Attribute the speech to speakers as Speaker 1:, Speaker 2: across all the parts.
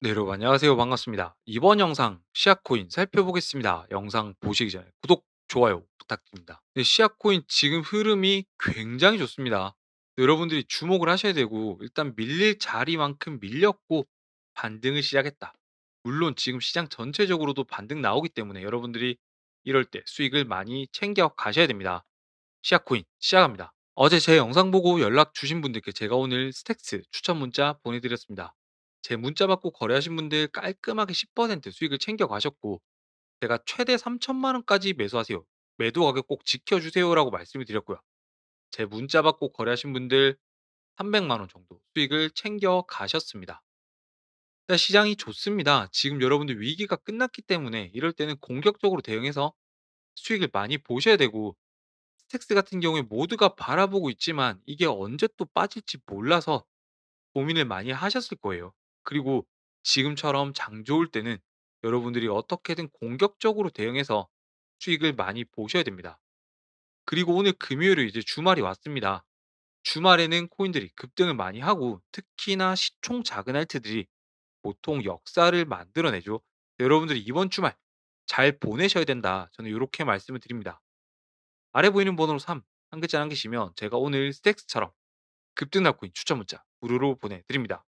Speaker 1: 네, 여러분 안녕하세요. 반갑습니다. 이번 영상 시아코인 살펴보겠습니다. 영상 보시기 전에 구독, 좋아요 부탁드립니다. 네, 시아코인 지금 흐름이 굉장히 좋습니다. 여러분들이 주목을 하셔야 되고 일단 밀릴 자리만큼 밀렸고 반등을 시작했다. 물론 지금 시장 전체적으로도 반등 나오기 때문에 여러분들이 이럴 때 수익을 많이 챙겨 가셔야 됩니다. 시아코인 시작합니다. 어제 제 영상 보고 연락 주신 분들께 제가 오늘 스택스 추천 문자 보내드렸습니다. 제 문자 받고 거래하신 분들 깔끔하게 10% 수익을 챙겨 가셨고 제가 최대 3천만 원까지 매수하세요. 매도 가격 꼭 지켜주세요라고 말씀을 드렸고요. 제 문자 받고 거래하신 분들 300만 원 정도 수익을 챙겨 가셨습니다. 일단 시장이 좋습니다. 지금 여러분들 위기가 끝났기 때문에 이럴 때는 공격적으로 대응해서 수익을 많이 보셔야 되고 스택스 같은 경우에 모두가 바라보고 있지만 이게 언제 또 빠질지 몰라서 고민을 많이 하셨을 거예요. 그리고 지금처럼 장 좋을 때는 여러분들이 어떻게든 공격적으로 대응해서 수익을 많이 보셔야 됩니다. 그리고 오늘 금요일에 이제 주말이 왔습니다. 주말에는 코인들이 급등을 많이 하고 특히나 시총 작은 알트들이 보통 역사를 만들어내죠. 여러분들이 이번 주말 잘 보내셔야 된다. 저는 이렇게 말씀을 드립니다. 아래 보이는 번호로 3, 한 글자 남기시면 제가 오늘 스택스처럼 급등 날 코인 추천 문자 무료로 보내드립니다.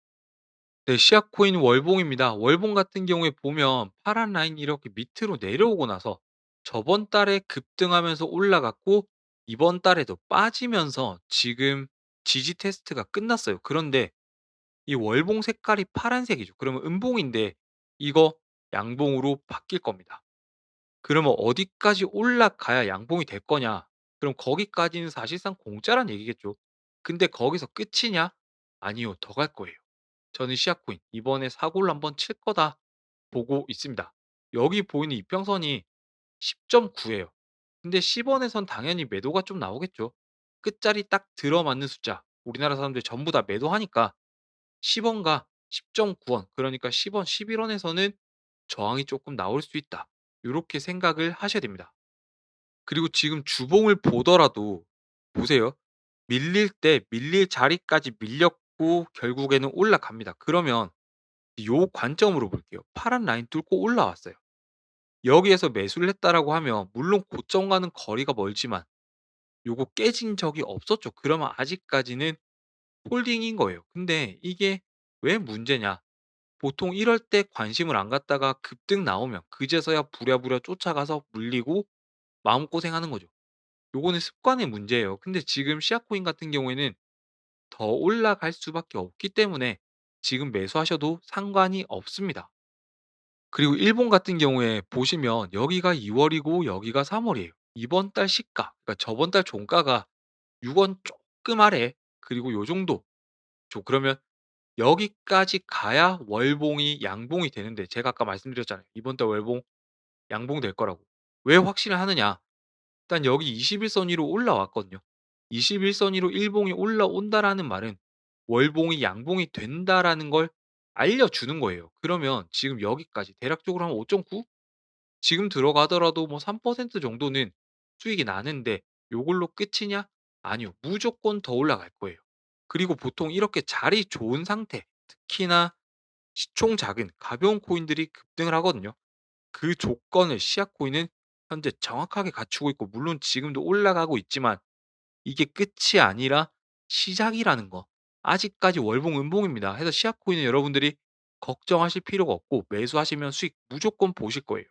Speaker 1: 네, 시아코인 월봉입니다. 월봉 같은 경우에 보면 파란 라인이 이렇게 밑으로 내려오고 나서 저번 달에 급등하면서 올라갔고 이번 달에도 빠지면서 지금 지지 테스트가 끝났어요. 그런데 이 월봉 색깔이 파란색이죠. 그러면 음봉인데 이거 양봉으로 바뀔 겁니다. 그러면 어디까지 올라가야 양봉이 될 거냐? 그럼 거기까지는 사실상 공짜란 얘기겠죠. 근데 거기서 끝이냐? 아니요. 더 갈 거예요. 저는 시아코인 이번에 사고를 한번 칠 거다 보고 있습니다. 여기 보이는 이평선이 10.9예요. 근데 10원에선 당연히 매도가 좀 나오겠죠. 끝자리 딱 들어맞는 숫자. 우리나라 사람들 전부 다 매도하니까 10원과 10.9원 그러니까 10원, 11원에서는 저항이 조금 나올 수 있다. 요렇게 생각을 하셔야 됩니다. 그리고 지금 주봉을 보더라도 보세요. 밀릴 때 밀릴 자리까지 밀렸고 결국에는 올라갑니다. 그러면 요 관점으로 볼게요. 파란 라인 뚫고 올라왔어요. 여기에서 매수를 했다라고 하면 물론 고점과는 거리가 멀지만 요거 깨진 적이 없었죠. 그러면 아직까지는 홀딩인 거예요. 근데 이게 왜 문제냐? 보통 이럴 때 관심을 안 갖다가 급등 나오면 그제서야 부랴부랴 쫓아가서 물리고 마음고생하는 거죠. 요거는 습관의 문제예요. 근데 지금 시아코인 같은 경우에는 더 올라갈 수밖에 없기 때문에 지금 매수하셔도 상관이 없습니다. 그리고 일본 같은 경우에 보시면 여기가 2 월이고 여기가 3 월이에요. 이번 달 시가 그러니까 저번 달 종가가 6 원 쪼끔 아래 그리고 요 정도 죠 그러면 여기까지 가야 월봉이 양봉이 되는데 제가 아까 말씀드렸잖아요. 이번 달 월봉 양봉 될 거라고. 왜 확신을 하느냐? 일단 여기 21선 위로 올라왔거든요. 21선 위로 일봉이 올라온다라는 말은 월봉이 양봉이 된다라는 걸 알려주는 거예요. 그러면 지금 여기까지 대략적으로 한 5.9 지금 들어가더라도 뭐 3% 정도는 수익이 나는데 요걸로 끝이냐? 아니요. 무조건 더 올라갈 거예요. 그리고 보통 이렇게 자리 좋은 상태, 특히나 시총 작은 가벼운 코인들이 급등을 하거든요. 그 조건을 시아 코인은 현재 정확하게 갖추고 있고 물론 지금도 올라가고 있지만 이게 끝이 아니라 시작이라는 거. 아직까지 월봉 음봉입니다. 해서 시아 코인은 여러분들이 걱정하실 필요가 없고 매수하시면 수익 무조건 보실 거예요.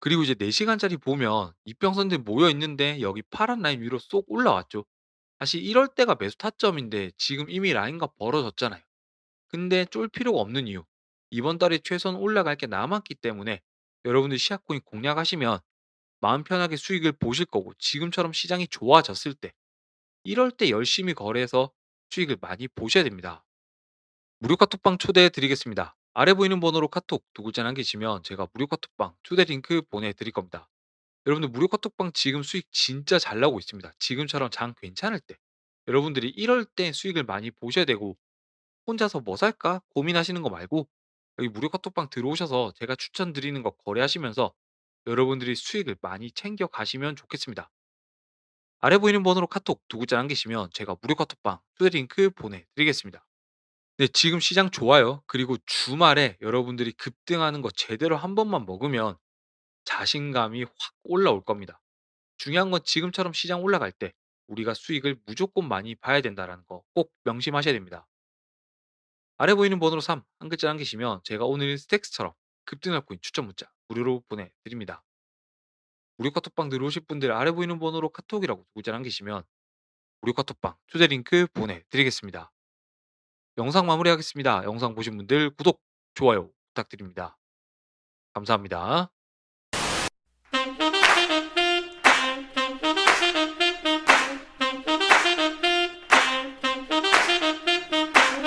Speaker 1: 그리고 이제 4 시간짜리 보면 이평선들 모여 있는데 여기 파란 라인 위로 쏙 올라왔죠. 사실 이럴 때가 매수 타점인데 지금 이미 라인과 벌어졌잖아요. 근데 쫄 필요가 없는 이유. 이번 달에 최선 올라갈 게 남았기 때문에 여러분들 시아코인 공략하시면 마음 편하게 수익을 보실 거고 지금처럼 시장이 좋아졌을 때 이럴 때 열심히 거래해서 수익을 많이 보셔야 됩니다. 무료 카톡방 초대해 드리겠습니다. 아래 보이는 번호로 카톡 두 글자 남기시면 제가 무료 카톡방 초대 링크 보내 드릴 겁니다. 여러분들 무료 카톡방 지금 수익 진짜 잘 나오고 있습니다. 지금처럼 장 괜찮을 때. 여러분들이 이럴 때 수익을 많이 보셔야 되고 혼자서 뭐 살까 고민하시는 거 말고 여기 무료 카톡방 들어오셔서 제가 추천드리는 거 거래하시면서 여러분들이 수익을 많이 챙겨 가시면 좋겠습니다. 아래 보이는 번호로 카톡 두 글자 남기시면 제가 무료 카톡방 초대 링크 보내드리겠습니다. 네 지금 시장 좋아요. 그리고 주말에 여러분들이 급등하는 거 제대로 한 번만 먹으면 자신감이 확 올라올 겁니다. 중요한 건 지금처럼 시장 올라갈 때 우리가 수익을 무조건 많이 봐야 된다라는 거 꼭 명심하셔야 됩니다. 아래 보이는 번호로 3 한 글자 남기시면 제가 오늘 스택스처럼 급등할 코인 추천 문자 무료로 보내드립니다. 무료 카톡방 들어오실 분들 아래 보이는 번호로 카톡이라고 두 글자 남기시면 무료 카톡방 초대 링크 보내드리겠습니다. 영상 마무리하겠습니다. 영상 보신 분들 구독, 좋아요 부탁드립니다. 감사합니다.